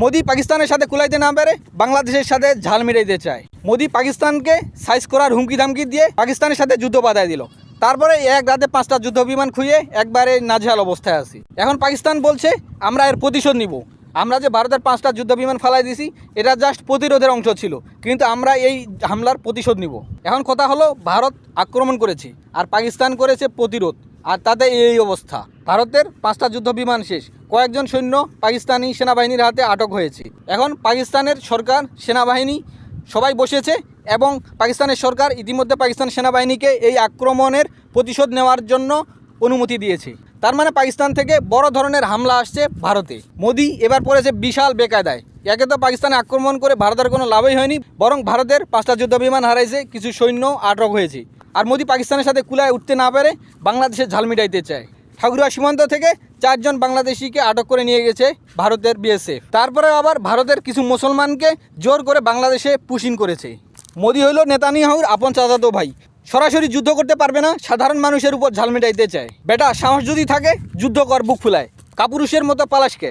মোদি পাকিস্তানের সাথে কুলাইতে না পেরে, বাংলাদেশের সাথে ঝাল মিটাইতে চায়। মোদি পাকিস্তানকে সাইজ করার হুমকি ধামকি দিয়ে পাকিস্তানের সাথে যুদ্ধ বাধায় দিল। তারপরে এক রাতে পাঁচটা যুদ্ধ বিমান খুঁয়ে একবারে নাজেহাল অবস্থায় আছি। এখন পাকিস্তান বলছে, আমরা এর প্রতিশোধ নিব। আমরা যে ভারতের পাঁচটা যুদ্ধ বিমান ফালাই দিছি, এটা জাস্ট প্রতিরোধের অংশ ছিল, কিন্তু আমরা এই হামলার প্রতিশোধ নিব। এখন কথা হলো, ভারত আক্রমণ করেছে, আর পাকিস্তান করেছে প্রতিরোধ। আর তাতে এই অবস্থা। ভারতের পাঁচটা যুদ্ধ বিমান শেষ। কয়েকজন সৈন্য পাকিস্তানি সেনাবাহিনীর হাতে আটক হয়েছে। এখন পাকিস্তানের সরকার সেনাবাহিনী সবাই বসেছে এবং পাকিস্তানের সরকার ইতিমধ্যে পাকিস্তান সেনাবাহিনীকে এই আক্রমণের প্রতিশোধ নেওয়ার জন্য অনুমতি দিয়েছে। তার মানে পাকিস্তান থেকে বড় ধরনের হামলা আসছে ভারতে। মোদি এবার পড়েছে বিশাল বেকায়দায়। একে তো পাকিস্তানে আক্রমণ করে ভারতের কোনো লাভই হয়নি, বরং ভারতের পাঁচটা যুদ্ধ বিমান হারাইছে, কিছু সৈন্য আটক হয়েছে। আর মোদি পাকিস্তানের সাথে কুলায় উঠতে না পেরে, বাংলাদেশের ঝাল মিটাইতে চায়। ঠাকুরা সীমান্ত থেকে চারজন বাংলাদেশিকে আটক করে নিয়ে গেছে ভারতের বিএসএফ তারপরে আবার ভারতের কিছু মুসলমানকে জোর করে বাংলাদেশে পুশিন করেছে। মোদি হইল নেতানিয়াহুর আপন চাচাতো ভাই। সরাসরি যুদ্ধ করতে পারবে না, সাধারণ মানুষের উপর ঝাল মিটাইতে চায়। বেটা, সাহস যদি থাকে, যুদ্ধ কর, বুক ফুলায়। কাপুরুষের মতো পালাসকে